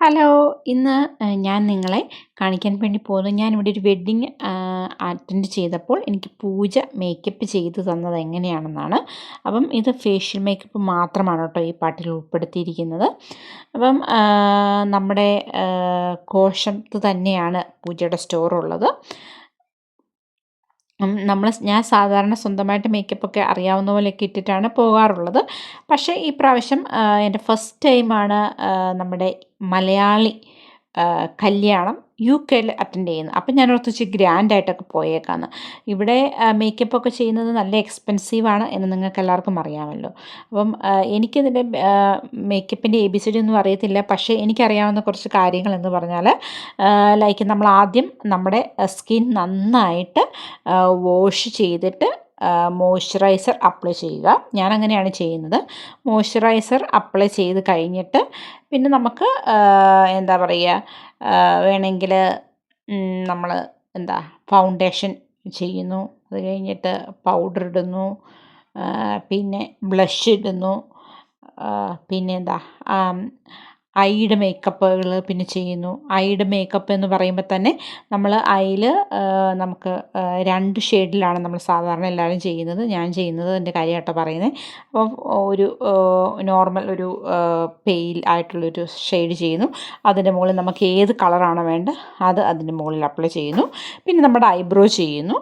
Hello ഇന്ന് ഞാൻ നിങ്ങളെ കാണിക്കാൻ വേണ്ടി പോകുന്നു. ഞാനിവിടെ ഒരു വെഡ്ഡിങ് അറ്റൻഡ് ചെയ്തപ്പോൾ എനിക്ക് പൂജ മേക്കപ്പ് ചെയ്ത് തന്നത് എങ്ങനെയാണെന്നാണ്. അപ്പം ഇത് ഫേഷ്യൽ മേക്കപ്പ് മാത്രമാണ് കേട്ടോ ഈ പാട്ടിൽ ഉൾപ്പെടുത്തിയിരിക്കുന്നത്. അപ്പം നമ്മുടെ കോശത്ത് തന്നെയാണ് പൂജയുടെ സ്റ്റോർ ഉള്ളത്. നമ്മൾ ഞാൻ സാധാരണ സ്വന്തമായിട്ട് മേക്കപ്പൊക്കെ അറിയാവുന്ന പോലെയൊക്കെ ഇട്ടിട്ടാണ് പോകാറുള്ളത്. പക്ഷേ ഈ പ്രാവശ്യം എന്റെ ഫസ്റ്റ് ടൈമാണ് നമ്മുടെ മലയാളി കല്യാണം യു കെയിൽ അറ്റൻഡ് ചെയ്യുന്നത് അപ്പം ഞാൻ ഓർത്ത് വെച്ച് ഗ്രാൻഡായിട്ടൊക്കെ പോയേക്കാന്ന്. ഇവിടെ മേക്കപ്പ് ഒക്കെ ചെയ്യുന്നത് നല്ല എക്സ്പെൻസീവാണ് എന്ന് നിങ്ങൾക്ക് എല്ലാവർക്കും അറിയാമല്ലോ. അപ്പം എനിക്കിതിന്റെ മേക്കപ്പിന്റെ എ ബി സി ഡി ഒന്നും അറിയത്തില്ല. പക്ഷേ എനിക്കറിയാവുന്ന കുറച്ച് കാര്യങ്ങൾ എന്ന് പറഞ്ഞാൽ ലൈക്ക് നമ്മൾ ആദ്യം നമ്മുടെ സ്കിൻ നന്നായിട്ട് വാഷ് ചെയ്തിട്ട് മോയ്സ്ചറൈസർ അപ്ലൈ ചെയ്യുക. ഞാൻ അങ്ങനെയാണ് ചെയ്യുന്നത്. മോയ്സ്ചറൈസർ അപ്ലൈ ചെയ്ത് കഴിഞ്ഞിട്ട് പിന്നെ നമുക്ക് എന്താ പറയുക വേണമെങ്കിൽ നമ്മൾ എന്താ ഫൗണ്ടേഷൻ ചെയ്യുന്നു. അത് കഴിഞ്ഞിട്ട് പൗഡർ ഇടുന്നു. പിന്നെ ബ്ലഷ് ഇടുന്നു. പിന്നെ എന്താ ഐയുടെ മേക്കപ്പുകൾ പിന്നെ ചെയ്യുന്നു. ഐയുടെ മേക്കപ്പ് എന്ന് പറയുമ്പോൾ തന്നെ നമ്മൾ ഐയിൽ നമുക്ക് രണ്ട് ഷെയ്ഡിലാണ് നമ്മൾ സാധാരണ എല്ലാവരും ചെയ്യുന്നത്. ഞാൻ ചെയ്യുന്നത് എന്റെ കാര്യമായിട്ടോ പറയുന്നത് അപ്പോൾ ഒരു നോർമൽ ഒരു പെയിൽ ആയിട്ടുള്ളൊരു ഷെയ്ഡ് ചെയ്യുന്നു. അതിന്റെ മുകളിൽ നമുക്ക് ഏത് കളറാണ് വേണ്ടത് അത് അതിന്റെ മുകളിൽ അപ്ലൈ ചെയ്യുന്നു. പിന്നെ നമ്മുടെ ഐബ്രോ ചെയ്യുന്നു.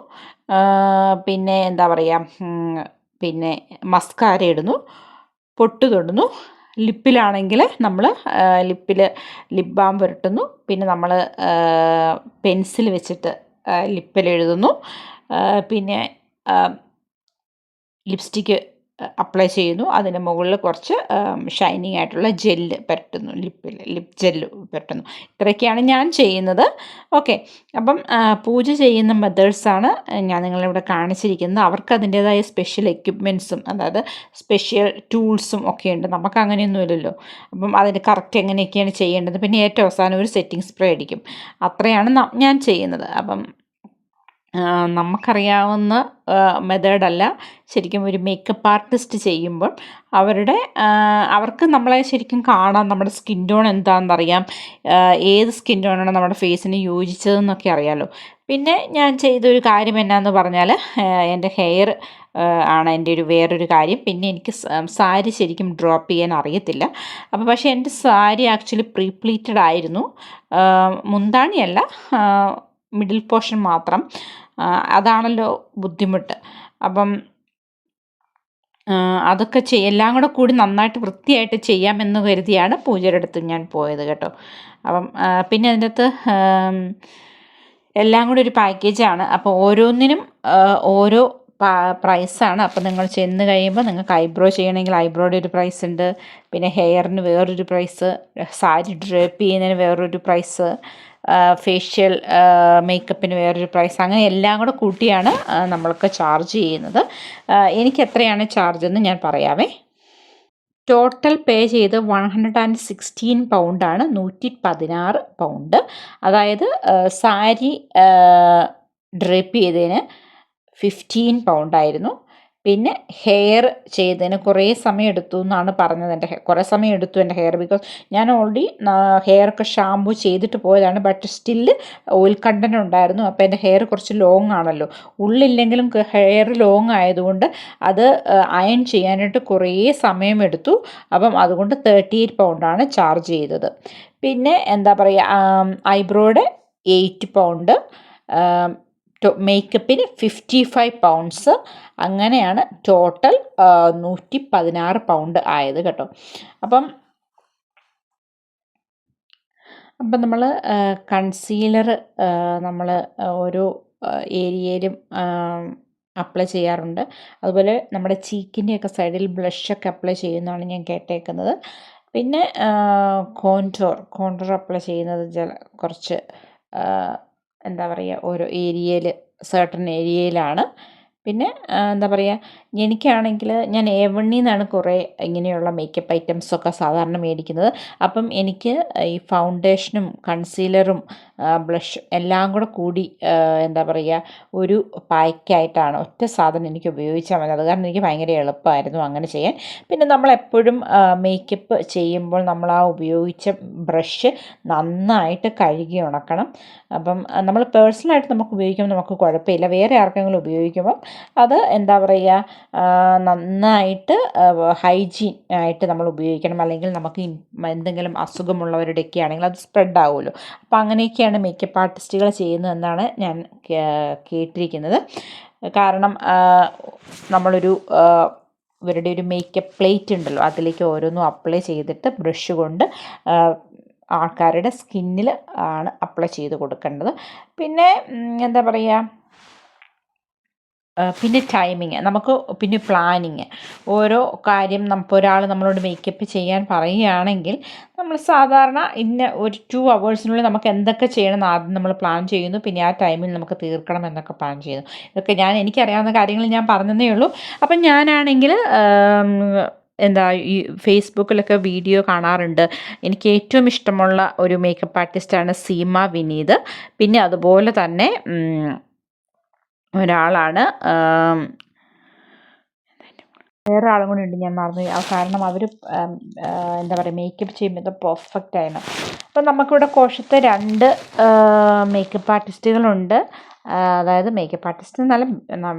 പിന്നെ എന്താ പറയുക പിന്നെ മസ്കാര ഇടുന്നു. പൊട്ട് തൊടുന്നു. ലിപ്പിലാണെങ്കിൽ നമ്മൾ ലിപ്പിൽ ലിപ് ബാം പുരട്ടുന്നു. പിന്നെ നമ്മൾ പെൻസിൽ വെച്ചിട്ട് ലിപ്പിൽ എഴുതുന്നു. പിന്നെ ലിപ്സ്റ്റിക്ക് അപ്ലൈ ചെയ്യുന്നു. അതിന് മുകളിൽ കുറച്ച് ഷൈനിങ് ആയിട്ടുള്ള ജെല്ല് പുരട്ടുന്നു ലിപ്പിൽ ലിപ് ജെല്ല് പുരട്ടുന്നു ഇത്രയൊക്കെയാണ് ഞാൻ ചെയ്യുന്നത്. ഓക്കെ അപ്പം പൂജ ചെയ്യുന്ന മെത്തേഡ്സാണ് ഞാൻ നിങ്ങളിവിടെ കാണിച്ചിരിക്കുന്നത്. അവർക്ക് അതിന്റേതായ സ്പെഷ്യൽ എക്യുപ്മെന്റ്സും അതായത് സ്പെഷ്യൽ ടൂൾസും ഒക്കെ ഉണ്ട്. നമുക്ക് അങ്ങനെയൊന്നുമില്ലല്ലോ അപ്പം അതിന് കറക്റ്റ് എങ്ങനെയൊക്കെയാണ് ചെയ്യേണ്ടത്? പിന്നെ ഏറ്റവും അവസാനം ഒരു സെറ്റിംഗ് സ്പ്രേ അടിക്കും. അത്രയാണ് ഞാൻ ചെയ്യുന്നത്. അപ്പം നമുക്കറിയാവുന്ന മെത്തേഡല്ല. ശരിക്കും ഒരു മേക്കപ്പ് ആർട്ടിസ്റ്റ് ചെയ്യുമ്പോൾ അവരുടെ അവർക്ക് നമ്മളെ ശരിക്കും കാണാം. നമ്മുടെ സ്കിൻ ടോൺ എന്താണെന്നറിയാം. ഏത് സ്കിൻ ടോണാണ് നമ്മുടെ ഫേസിന് യോജിച്ചതെന്നൊക്കെ അറിയാമല്ലോ പിന്നെ ഞാൻ ചെയ്തൊരു കാര്യം എന്നാന്ന് പറഞ്ഞാൽ എന്റെ ഹെയർ ആണ് എന്റെ ഒരു വേറൊരു കാര്യം. പിന്നെ എനിക്ക് സാരി ശരിക്കും ഡ്രോപ്പ് ചെയ്യാൻ അറിയത്തില്ല. അപ്പോൾ പക്ഷേ എന്റെ സാരി ആക്ച്വലി പ്രീപ്ലീറ്റഡ് ആയിരുന്നു. മുന്താണിയല്ല. മിഡിൽ പോർഷൻ മാത്രം. അതാണല്ലോ ബുദ്ധിമുട്ട്. അപ്പം അതൊക്കെ ചെയ്യ എല്ലാം കൂടെ കൂടി നന്നായിട്ട് വൃത്തിയായിട്ട് ചെയ്യാമെന്ന് കരുതിയാണ് പൂജയുടെ അടുത്ത് ഞാൻ പോയത് കേട്ടോ. അപ്പം പിന്നെ അതിന്റെ അകത്ത് എല്ലാം കൂടി ഒരു പാക്കേജാണ്. അപ്പോൾ ഓരോന്നിനും ഓരോ പ്രൈസാണ്. അപ്പോൾ നിങ്ങൾ ചെന്ന് കഴിയുമ്പോൾ നിങ്ങൾക്ക് ഐബ്രോ ചെയ്യണമെങ്കിൽ ഐബ്രോയുടെ ഒരു പ്രൈസ് ഉണ്ട് പിന്നെ ഹെയറിന് വേറൊരു പ്രൈസ് സാരി ഡ്രേപ്പ് ചെയ്യുന്നതിന് വേറൊരു പ്രൈസ് ഫേഷ്യൽ മേക്കപ്പിന് വേറൊരു പ്രൈസ് അങ്ങനെ എല്ലാം കൂടെ കൂട്ടിയാണ് നമ്മൾക്ക് ചാർജ് ചെയ്യുന്നത്. എനിക്ക് എത്രയാണ് ചാർജ് എന്ന് ഞാൻ പറയാമേ ടോട്ടൽ പേ ചെയ്ത് വൺ ഹൺഡ്രഡ് ആൻഡ് സിക്സ്റ്റീൻ പൗണ്ടാണ് നൂറ്റി പതിനാറ് പൗണ്ട് അതായത് സാരി ഡ്രേപ്പ് ചെയ്തതിന് ഫിഫ്റ്റീൻ പൗണ്ടായിരുന്നു പിന്നെ ഹെയർ ചെയ്തതിന് കുറേ സമയം എടുത്തു എന്നാണ് പറഞ്ഞത് എന്റെ കുറേ സമയം എടുത്തു എന്റെ ഹെയർ ബിക്കോസ് ഞാൻ ഓൾറെഡി ഹെയർ ഒക്കെ ഷാമ്പു ചെയ്തിട്ട് പോയതാണ്. ബട്ട് സ്റ്റില്ല് ഓയിൽ കണ്ടന്റ് ഉണ്ടായിരുന്നു. അപ്പോൾ എന്റെ ഹെയർ കുറച്ച് ലോങ് ആണല്ലോ. ഉള്ളില്ലെങ്കിലും ഹെയർ ലോങ് ആയതുകൊണ്ട് അത് അയൺ ചെയ്യാനായിട്ട് കുറേ സമയം എടുത്തു അപ്പം അതുകൊണ്ട് തേർട്ടി എയ്റ്റ് പൗണ്ടാണ് ചാർജ് ചെയ്തത്. പിന്നെ എന്താ പറയുക ഐബ്രോയുടെ എയ്റ്റ് പൗണ്ട് മേക്കപ്പിന് ഫിഫ്റ്റി ഫൈവ് പൗണ്ട്സ് അങ്ങനെയാണ് ടോട്ടൽ നൂറ്റി പതിനാറ് പൗണ്ട് ആയത് കേട്ടോ. അപ്പം അപ്പം നമ്മൾ കൺസീലർ നമ്മൾ ഓരോ ഏരിയയിലും അപ്ലൈ ചെയ്യാറുണ്ട്. അതുപോലെ നമ്മുടെ ചീക്കിന്റെയൊക്കെ സൈഡിൽ ബ്ലഷൊക്കെ അപ്ലൈ ചെയ്യുന്നതാണ് ഞാൻ കേട്ടേക്കുന്നത്. പിന്നെ കോൺടോർ കോൺടോർ അപ്ലൈ ചെയ്യുന്നത് ചില കുറച്ച് എന്താ പറയുക ഓരോ ഏരിയയിൽ സെർട്ടൺ ഏരിയയിലാണ്. പിന്നെ എന്താ പറയുക എനിക്കാണെങ്കിൽ ഞാൻ എ വണ്ണിൽ നിന്നാണ് കുറേ ഇങ്ങനെയുള്ള മേക്കപ്പ് ഐറ്റംസൊക്കെ സാധാരണ മേടിക്കുന്നത്. അപ്പം എനിക്ക് ഈ ഫൗണ്ടേഷനും കൺസീലറും ബ്ലഷ് എല്ലാം കൂടെ കൂടി എന്താ പറയുക ഒരു പായ്ക്കായിട്ടാണ് ഒറ്റ സാധനം എനിക്ക് ഉപയോഗിച്ചാൽ മതി. അത് കാരണം എനിക്ക് ഭയങ്കര എളുപ്പമായിരുന്നു അങ്ങനെ ചെയ്യാൻ. പിന്നെ നമ്മളെപ്പോഴും മേക്കപ്പ് ചെയ്യുമ്പോൾ നമ്മൾ ആ ഉപയോഗിച്ച ബ്രഷ് നന്നായിട്ട് കഴുകി ഉണക്കണം. അപ്പം നമ്മൾ പേഴ്സണലായിട്ട് നമുക്ക് ഉപയോഗിക്കുമ്പോൾ നമുക്ക് കുഴപ്പമില്ല. വേറെ ആർക്കെങ്കിലും ഉപയോഗിക്കുമ്പം അത് എന്താ പറയുക നന്നായിട്ട് ഹൈജീൻ ആയിട്ട് നമ്മൾ ഉപയോഗിക്കണം. അല്ലെങ്കിൽ നമുക്ക് എന്തെങ്കിലും അസുഖമുള്ളവരുടെയൊക്കെ ആണെങ്കിൽ അത് സ്പ്രെഡ് ആവുമല്ലോ. അപ്പം അപ്പോൾ അങ്ങനെയൊക്കെയാണ് മേക്കപ്പ് ആർട്ടിസ്റ്റുകൾ ചെയ്യുന്നതെന്നാണ് ഞാൻ കേട്ടിരിക്കുന്നത്. കാരണം നമ്മളൊരു ഇവരുടെ ഒരു മേക്കപ്പ് പ്ലേറ്റ് ഉണ്ടല്ലോ അതിലേക്ക് ഓരോന്നും അപ്ലൈ ചെയ്തിട്ട് ബ്രഷ് കൊണ്ട് ആൾക്കാരുടെ സ്കിന്നിൽ ആണ് അപ്ലൈ ചെയ്ത് കൊടുക്കേണ്ടത്. പിന്നെ എന്താ പറയുക പിന്നെ ടൈമിങ് നമുക്ക് പിന്നെ പ്ലാനിങ് ഓരോ കാര്യം നമുക്ക് ഒരാൾ നമ്മളോട് മേക്കപ്പ് ചെയ്യാൻ പറയുകയാണെങ്കിൽ നമ്മൾ സാധാരണ ഇന്ന ഒരു ടു അവേഴ്സിനുള്ളിൽ നമുക്ക് എന്തൊക്കെ ചെയ്യണം എന്ന് ആദ്യം നമ്മൾ പ്ലാൻ ചെയ്യുന്നു. പിന്നെ ആ ടൈമിൽ നമുക്ക് തീർക്കണം എന്നൊക്കെ പ്ലാൻ ചെയ്യുന്നു. ഇതൊക്കെ ഞാൻ എനിക്കറിയാവുന്ന കാര്യങ്ങൾ ഞാൻ പറഞ്ഞതേ ഉള്ളൂ. അപ്പം ഞാനാണെങ്കിൽ എന്താ ഈ ഫേസ്ബുക്കിലൊക്കെ വീഡിയോ കാണാറുണ്ട്. എനിക്ക് ഏറ്റവും ഇഷ്ടമുള്ള ഒരു മേക്കപ്പ് ആർട്ടിസ്റ്റാണ് സീമ വിനീത്. പിന്നെ അതുപോലെ തന്നെ ഒരാളാണ്. വേറെ ആളും കൂടി ഉണ്ട് ഞാൻ മറന്നു കാരണം അവർ എന്താ പറയുക മേക്കപ്പ് ചെയ്യുമ്പോൾ പെർഫെക്റ്റ് ആയിരുന്നു. അപ്പം നമുക്കിവിടെ കോശത്തെ രണ്ട് മേക്കപ്പ് ആർട്ടിസ്റ്റുകളുണ്ട് അതായത് മേക്കപ്പ് ആർട്ടിസ്റ്റ് നല്ല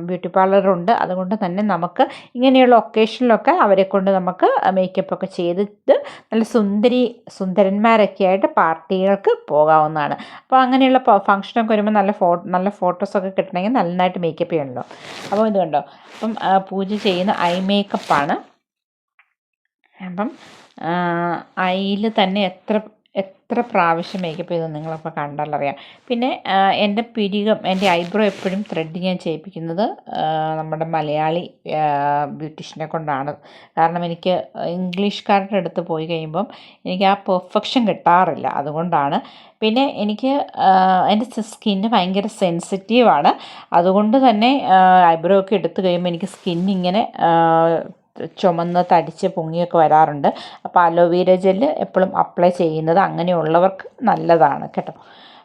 ബ്യൂട്ടി പാർലറുണ്ട് അതുകൊണ്ട് തന്നെ നമുക്ക് ഇങ്ങനെയുള്ള ഒക്കേഷനിലൊക്കെ അവരെ കൊണ്ട് നമുക്ക് മേക്കപ്പ് ഒക്കെ ചെയ്തിട്ട് നല്ല സുന്ദരി സുന്ദരന്മാരൊക്കെ ആയിട്ട് പാർട്ടികൾക്ക് പോകാവുന്നതാണ്. അപ്പോൾ അങ്ങനെയുള്ള ഫംഗ്ഷനൊക്കെ വരുമ്പോൾ നല്ല ഫോ നല്ല ഫോട്ടോസൊക്കെ കിട്ടണമെങ്കിൽ നന്നായിട്ട് മേക്കപ്പ് ചെയ്യണമല്ലോ അപ്പോൾ ഇത് കണ്ടോ? അപ്പം പൂജ ചെയ്യുന്ന ഐ മേക്കപ്പാണ് അപ്പം ഐയിൽ തന്നെ എത്ര എത്ര പ്രാവശ്യം മേക്കപ്പ് ചെയ്തെന്ന് നിങ്ങളപ്പോൾ കണ്ടാലറിയാം. പിന്നെ എന്റെ പിരികം എന്റെ ഐബ്രോ എപ്പോഴും ത്രെഡ് ഞാൻ ചെയ്യിപ്പിക്കുന്നത് നമ്മുടെ മലയാളി ബ്യൂട്ടീഷ്യനെ കൊണ്ടാണ്. കാരണം എനിക്ക് ഇംഗ്ലീഷ്കാരുടെ അടുത്ത് പോയി കഴിയുമ്പം എനിക്ക് ആ പെർഫെക്ഷൻ കിട്ടാറില്ല. അതുകൊണ്ടാണ്. പിന്നെ എനിക്ക് എന്റെ സ്കിന്ന് ഭയങ്കര സെൻസിറ്റീവാണ് അതുകൊണ്ട് തന്നെ ഐബ്രോ ഒക്കെ എടുത്തു കഴിയുമ്പോൾ എനിക്ക് സ്കിന്നിങ്ങനെ ചുമന്ന് തടിച്ച് പൊങ്ങിയൊക്കെ വരാറുണ്ട്. അപ്പോൾ അലോവേര ജെല്ല് എപ്പോഴും അപ്ലൈ ചെയ്യുന്നത് അങ്ങനെയുള്ളവർക്ക് നല്ലതാണ് കേട്ടോ.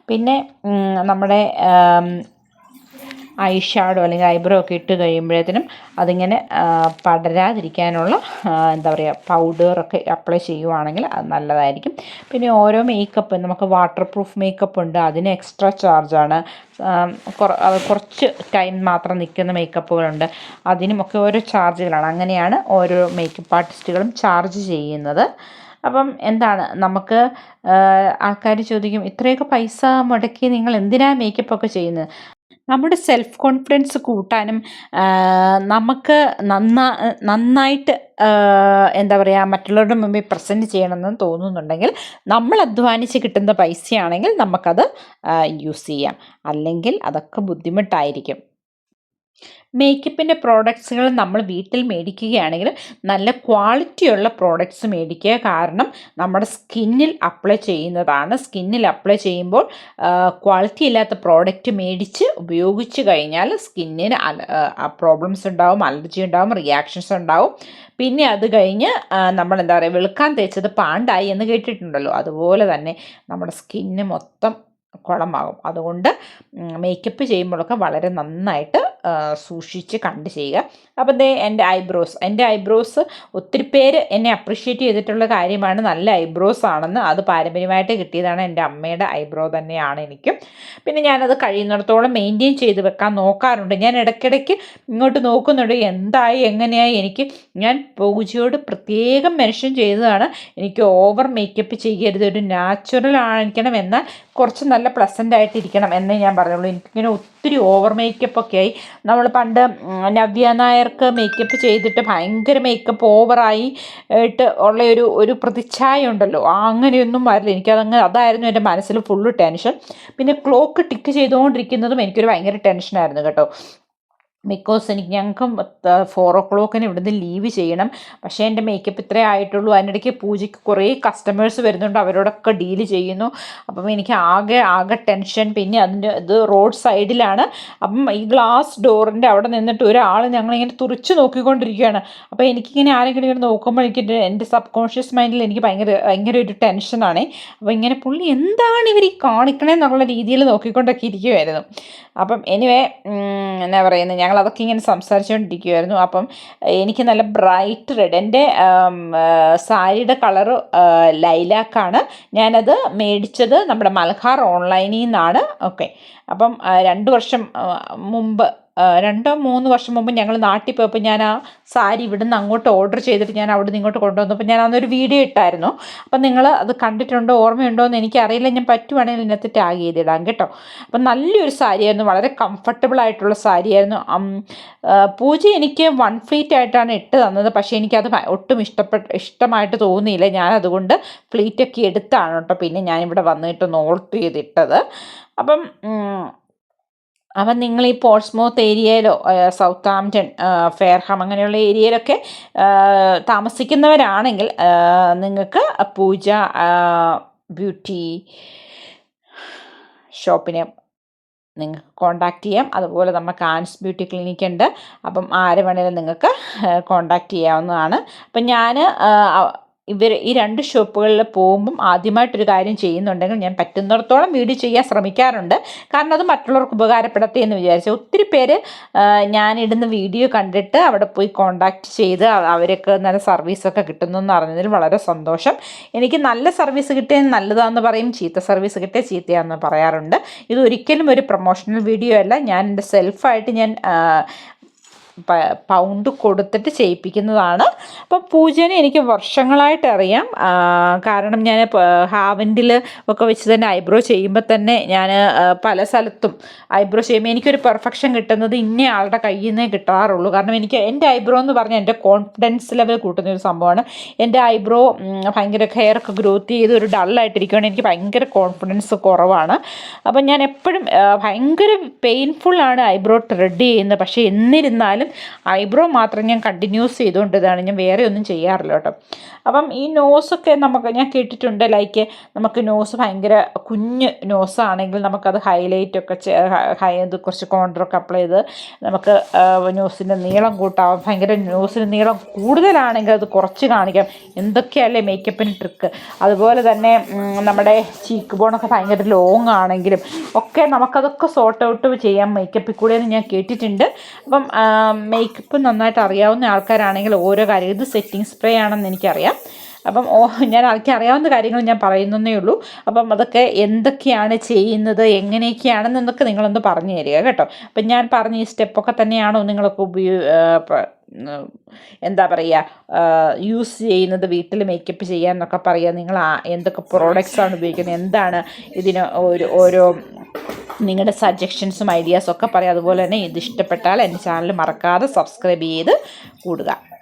പിന്നെ നമ്മുടെ ഐ ഷാഡോ അല്ലെങ്കിൽ ഐബ്രോ ഒക്കെ ഇട്ട് കഴിയുമ്പോഴത്തേനും അതിങ്ങനെ പടരാതിരിക്കാനുള്ള എന്താ പറയുക പൗഡറൊക്കെ അപ്ലൈ ചെയ്യുവാണെങ്കിൽ അത് നല്ലതായിരിക്കും. പിന്നെ ഓരോ മേക്കപ്പ് നമുക്ക് വാട്ടർ പ്രൂഫ് മേക്കപ്പ് ഉണ്ട്. അതിന് എക്സ്ട്രാ ചാർജാണ് കുറച്ച് ടൈം മാത്രം നിൽക്കുന്ന മേക്കപ്പുകളുണ്ട് അതിനുമൊക്കെ ഓരോ ചാർജുകളാണ് അങ്ങനെയാണ് ഓരോ മേക്കപ്പ് ആർട്ടിസ്റ്റുകളും ചാർജ് ചെയ്യുന്നത്. അപ്പം എന്താണ്? നമുക്ക് ആൾക്കാർ ചോദിക്കും ഇത്രയൊക്കെ പൈസ മുടക്കി നിങ്ങൾ എന്തിനാണ് മേക്കപ്പൊക്കെ ചെയ്യുന്നത്? നമ്മുടെ സെൽഫ് കോൺഫിഡൻസ് കൂട്ടാനും നമുക്ക് നന്നാ നന്നായിട്ട് എന്താ പറയുക മറ്റുള്ളവരുടെ മുമ്പിൽ പ്രസന്റ് ചെയ്യണമെന്ന് തോന്നുന്നുണ്ടെങ്കിൽ നമ്മൾ അധ്വാനിച്ച് കിട്ടുന്ന പൈസയാണെങ്കിൽ നമുക്കത് യൂസ് ചെയ്യാം. അല്ലെങ്കിൽ അതൊക്കെ ബുദ്ധിമുട്ടായിരിക്കും. മേക്കപ്പിന്റെ പ്രോഡക്ട്സുകൾ നമ്മൾ വീട്ടിൽ മേടിക്കുകയാണെങ്കിൽ നല്ല ക്വാളിറ്റിയുള്ള പ്രോഡക്ട്സ് മേടിക്കുക കാരണം നമ്മുടെ സ്കിന്നിൽ അപ്ലൈ ചെയ്യുന്നതാണ്. സ്കിന്നിൽ അപ്ലൈ ചെയ്യുമ്പോൾ ക്വാളിറ്റി ഇല്ലാത്ത പ്രോഡക്റ്റ് മേടിച്ച് ഉപയോഗിച്ച് കഴിഞ്ഞാൽ സ്കിന്നിന് പ്രോബ്ലംസ് ഉണ്ടാവും അലർജി ഉണ്ടാവും റിയാക്ഷൻസ് ഉണ്ടാവും. പിന്നെ അത് കഴിഞ്ഞ് നമ്മൾ എന്താ പറയുക വെളുക്കാൻ തേച്ചത് പാണ്ടായി എന്ന് കേട്ടിട്ടുണ്ടല്ലോ. അതുപോലെ തന്നെ നമ്മുടെ സ്കിന്ന് മൊത്തം കുളമാകും. അതുകൊണ്ട് മേക്കപ്പ് ചെയ്യുമ്പോഴൊക്കെ വളരെ നന്നായിട്ട് സൂക്ഷിച്ച് കണ്ട് ചെയ്യുക. അപ്പം ദേ എന്റെ ഐബ്രോസ്. എന്റെ ഐബ്രോസ് ഒത്തിരി പേര് എന്നെ അപ്രിഷ്യേറ്റ് ചെയ്തിട്ടുള്ള കാര്യമാണ്. നല്ല ഐബ്രോസ് ആണെന്ന് അത് പാരമ്പര്യമായിട്ട് കിട്ടിയതാണ് എന്റെ അമ്മയുടെ ഐബ്രോ തന്നെയാണ് എനിക്കും. പിന്നെ ഞാനത് കഴിയുന്നിടത്തോളം മെയിന്റെയിൻ ചെയ്ത് വെക്കാൻ നോക്കാറുണ്ട്. ഞാൻ ഇടയ്ക്കിടയ്ക്ക് ഇങ്ങോട്ട് നോക്കുന്നുണ്ട്. എന്തായി? എങ്ങനെയായി? എനിക്ക് ഞാൻ പൂജയോട് പ്രത്യേകം മെൻഷൻ ചെയ്തതാണ്. എനിക്ക് ഓവർ മേക്കപ്പ് ചെയ്യരുത്. ഒരു നാച്ചുറൽ ആയിരിക്കണം. എന്നാൽ കുറച്ച് നല്ല പ്ലസന്റ് ആയിട്ടിരിക്കണം എന്നേ ഞാൻ പറഞ്ഞുള്ളൂ. എനിക്കിങ്ങനെ ഒത്തിരി ഓവർ മേക്കപ്പ് ഒക്കെ ആയി നമ്മൾ പണ്ട് നവ്യ നായർക്ക് മേക്കപ്പ് ചെയ്തിട്ട് ഭയങ്കര മേക്കപ്പ് ഓവറായി ഇട്ട് ഉള്ള ഒരു ഒരു പ്രതിച്ഛായ ഉണ്ടല്ലോ അങ്ങനെയൊന്നും വരില്ല. എനിക്കതങ്ങ് അതായിരുന്നു എന്റെ മനസ്സിൽ ഫുള്ള് ടെൻഷൻ പിന്നെ ക്ലോക്ക് ടിക്ക് ചെയ്തുകൊണ്ടിരിക്കുന്നതും എനിക്കൊരു ഭയങ്കര ടെൻഷനായിരുന്നു കേട്ടോ. ബിക്കോസ് എനിക്ക് ഞങ്ങൾക്ക് ഫോർ ഓ ക്ലോക്കിന് ഇവിടുന്ന് ലീവ് ചെയ്യണം. പക്ഷേ എന്റെ മേക്കപ്പ് ഇത്രേ ആയിട്ടുള്ളൂ. അതിനിടയ്ക്ക് പൂജയ്ക്ക് കുറേ കസ്റ്റമേഴ്സ് വരുന്നുണ്ട്. അവരോടൊക്കെ ഡീൽ ചെയ്യുന്നു. അപ്പം എനിക്ക് ആകെ ആകെ ടെൻഷൻ പിന്നെ അതിന്റെ ഇത് റോഡ് സൈഡിലാണ് അപ്പം ഈ ഗ്ലാസ് ഡോറിന്റെ അവിടെ നിന്നിട്ട് ഒരാൾ ഞങ്ങളിങ്ങനെ തുറിച്ച് നോക്കിക്കൊണ്ടിരിക്കുകയാണ്. അപ്പോൾ എനിക്കിങ്ങനെ ആരെങ്കിലും ഇങ്ങനെ നോക്കുമ്പോൾ എനിക്ക് എന്റെ സബ് കോൺഷ്യസ് മൈൻഡിൽ എനിക്ക് ഭയങ്കര ഭയങ്കര ഒരു ടെൻഷനാണ് അപ്പോൾ ഇങ്ങനെ പുള്ളി എന്താണ് ഇവർ ഈ കാണിക്കണേന്നുള്ള രീതിയിൽ നോക്കിക്കൊണ്ടൊക്കെ ഇരിക്കുമായിരുന്നു അപ്പം എനിവേ എന്നാ പറയുന്നത് ഞങ്ങൾ അതൊക്കെ ഇങ്ങനെ സംസാരിച്ചുകൊണ്ടിരിക്കുമായിരുന്നു അപ്പം എനിക്ക് നല്ല ബ്രൈറ്റ് റെഡ്. എന്റെ സാരിയുടെ കളറ് ലൈലാക്കാണ്. ഞാനത് മേടിച്ചത് നമ്മുടെ മലഹാർ ഓൺലൈനിൽ നിന്നാണ്. ഓക്കെ. അപ്പം രണ്ട് വർഷം മുമ്പ് രണ്ടോ മൂന്ന് വർഷം മുമ്പ് ഞങ്ങൾ നാട്ടിൽ പോയപ്പോൾ ഞാൻ ആ സാരി ഇവിടുന്ന് അങ്ങോട്ട് ഓർഡർ ചെയ്തിട്ട് ഞാൻ അവിടെ നിന്ന് ഇങ്ങോട്ട് കൊണ്ടുവന്നപ്പോൾ ഞാൻ അന്നൊരു വീഡിയോ ഇട്ടായിരുന്നു. അപ്പം നിങ്ങൾ അത് കണ്ടിട്ടുണ്ടോ ഓർമ്മയുണ്ടോ എന്ന് എനിക്കറിയില്ല. ഞാൻ പറ്റുവാണെങ്കിൽ ഇതിനകത്ത് ടാഗ് ചെയ്തിടാം കേട്ടോ. അപ്പം നല്ലൊരു സാരിയായിരുന്നു. വളരെ കംഫർട്ടബിൾ ആയിട്ടുള്ള സാരിയായിരുന്നു. പൂജ എനിക്ക് വൺ ഫ്ലീറ്റ് ആയിട്ടാണ് ഇട്ട് തന്നത്. പക്ഷേ എനിക്കത് ഒട്ടും ഇഷ്ടപ്പെട്ട ഇഷ്ടമായിട്ട് തോന്നിയില്ല. ഞാൻ അതുകൊണ്ട് ഫ്ലീറ്റൊക്കെ എടുത്താണ് കേട്ടോ. പിന്നെ ഞാനിവിടെ വന്നിട്ട് ഓൾട്ട് ചെയ്തിട്ടത്. അപ്പം അപ്പം നിങ്ങൾ ഈ പോർട്സ്മൗത്ത് ഏരിയയിലോ സൗത്ത് ആംപ്റ്റൺ ഫെയർഹാം അങ്ങനെയുള്ള ഏരിയയിലൊക്കെ താമസിക്കുന്നവരാണെങ്കിൽ നിങ്ങൾക്ക് പൂജ ബ്യൂട്ടി ഷോപ്പിനെ നിങ്ങൾക്ക് കോണ്ടാക്ട് ചെയ്യാം. അതുപോലെ നമുക്ക് ആൻസ് ബ്യൂട്ടി ക്ലിനിക്ക് ഉണ്ട്. അപ്പം ആര് വേണേലും നിങ്ങൾക്ക് കോണ്ടാക്ട് ചെയ്യാവുന്നതാണ്. അപ്പം ഞാൻ ഇവർ ഈ രണ്ട് ഷോപ്പുകളിൽ പോകുമ്പം ആദ്യമായിട്ടൊരു കാര്യം ചെയ്യുന്നുണ്ടെങ്കിൽ ഞാൻ പറ്റുന്നിടത്തോളം വീഡിയോ ചെയ്യാൻ ശ്രമിക്കാറുണ്ട്. കാരണം അത് മറ്റുള്ളവർക്ക് ഉപകാരപ്പെടട്ടെ എന്ന് വിചാരിച്ചു. ഒത്തിരി പേര് ഞാനിടുന്ന വീഡിയോ കണ്ടിട്ട് അവിടെ പോയി കോണ്ടാക്ട് ചെയ്ത് അവരൊക്കെ നല്ല സർവീസൊക്കെ കിട്ടുന്നു എന്ന് അറിഞ്ഞതിൽ വളരെ സന്തോഷം. എനിക്ക് നല്ല സർവീസ് കിട്ടിയാൽ നല്ലതാണെന്ന് പറയും ചീത്ത സർവീസ് കിട്ടിയാൽ ചീത്തയാണെന്ന് പറയാറുണ്ട്. ഇത് ഒരിക്കലും ഒരു പ്രൊമോഷണൽ വീഡിയോ അല്ല. ഞാൻ എന്റെ സെൽഫായിട്ട് ഞാൻ പൗണ്ട് കൊടുത്തിട്ട് ചെയ്യിപ്പിക്കുന്നതാണ്. അപ്പം പൂജനെ എനിക്ക് വർഷങ്ങളായിട്ട് അറിയാം. കാരണം ഞാൻ ഹാവൻഡിൽ ഒക്കെ വെച്ച് തന്നെ ഐബ്രോ ചെയ്യുമ്പോൾ തന്നെ ഞാൻ പല സ്ഥലത്തും ഐബ്രോ ചെയ്യുമ്പോൾ എനിക്കൊരു പെർഫെക്ഷൻ കിട്ടുന്നത് ഇന്ന ആളുടെ കയ്യിൽ നിന്നേ കിട്ടാറുള്ളൂ. കാരണം എനിക്ക് എന്റെ ഐബ്രോ എന്ന് പറഞ്ഞാൽ എന്റെ കോൺഫിഡൻസ് ലെവൽ കൂട്ടുന്ന ഒരു സംഭവമാണ്. എന്റെ ഐബ്രോ ഭയങ്കര ഹെയർ ഒക്കെ ഗ്രോത്ത് ചെയ്ത് ഒരു ഡള്ളായിട്ടിരിക്കുകയാണ് എനിക്ക് ഭയങ്കര കോൺഫിഡൻസ് കുറവാണ്. അപ്പം ഞാൻ എപ്പോഴും ഭയങ്കര പെയിൻഫുള്ളാണ് ഐബ്രോ ത്രെഡ് ചെയ്യുന്നത്. പക്ഷേ എന്നിരുന്നാലും ഐബ്രോ മാത്രം ഞാൻ കണ്ടിന്യൂസ് ചെയ്തുകൊണ്ടിതാണ്. ഞാൻ വേറെ ഒന്നും ചെയ്യാറില്ല കേട്ടോ. അപ്പം ഈ നോസൊക്കെ നമുക്ക് ഞാൻ കേട്ടിട്ടുണ്ട്. ലൈക്ക് നമുക്ക് നോസ് ഭയങ്കര കുഞ്ഞ് നോസാണെങ്കിൽ നമുക്കത് ഹൈലൈറ്റ് ഒക്കെ ഹൈ ഇത് കുറച്ച് കോണ്ടറൊക്കെ അപ്ലൈ ചെയ്ത് നമുക്ക് നോസിന്റെ നീളം കൂട്ടാം. ഭയങ്കര നോസിന് നീളം കൂടുതലാണെങ്കിൽ അത് കുറച്ച് കാണിക്കാം. എന്തൊക്കെയല്ലേ മേക്കപ്പിന് ട്രിക്ക് അതുപോലെ തന്നെ നമ്മുടെ ചീക്ക് ബോണൊക്കെ ഭയങ്കര ലോങ് ആണെങ്കിലും ഒക്കെ നമുക്കതൊക്കെ സോർട്ട് ഔട്ട് ചെയ്യാം മേക്കപ്പിൽ കൂടെ ഞാൻ കേട്ടിട്ടുണ്ട്. അപ്പം മേക്കപ്പ് നന്നായിട്ട് അറിയാവുന്ന ആൾക്കാരാണെങ്കിൽ ഓരോ കാര്യം. ഇത് സെറ്റിംഗ് സ്പ്രേ ആണെന്ന് എനിക്കറിയാം. അപ്പം ഓ ഞാൻ എനിക്ക് അറിയാവുന്ന കാര്യങ്ങൾ ഞാൻ പറയുന്നേ ഉള്ളൂ. അപ്പം അതൊക്കെ എന്തൊക്കെയാണ് ചെയ്യുന്നത് എങ്ങനെയൊക്കെയാണെന്നൊക്കെ നിങ്ങളൊന്ന് പറഞ്ഞു തരിക കേട്ടോ. അപ്പം ഞാൻ പറഞ്ഞ ഈ സ്റ്റെപ്പൊക്കെ തന്നെയാണോ നിങ്ങളൊക്കെ ഉപയോഗ എന്താ പറയുക യൂസ് ചെയ്യുന്നത് വീട്ടിൽ മേക്കപ്പ് ചെയ്യാൻ എന്നൊക്കെ പറയുക നിങ്ങൾ എന്തൊക്കെ പ്രോഡക്റ്റ്സാണ് ഉപയോഗിക്കുന്നത് എന്താണ് ഇതിന് ഒരു ഓരോ നിങ്ങളുടെ സജഷൻസും ഐഡിയാസും ഒക്കെ പറയാം അതുപോലെ തന്നെ ഇത് ഇഷ്ടപ്പെട്ടാൽ എന്റെ ചാനൽ മറക്കാതെ സബ്സ്ക്രൈബ് ചെയ്ത് കൂടുക.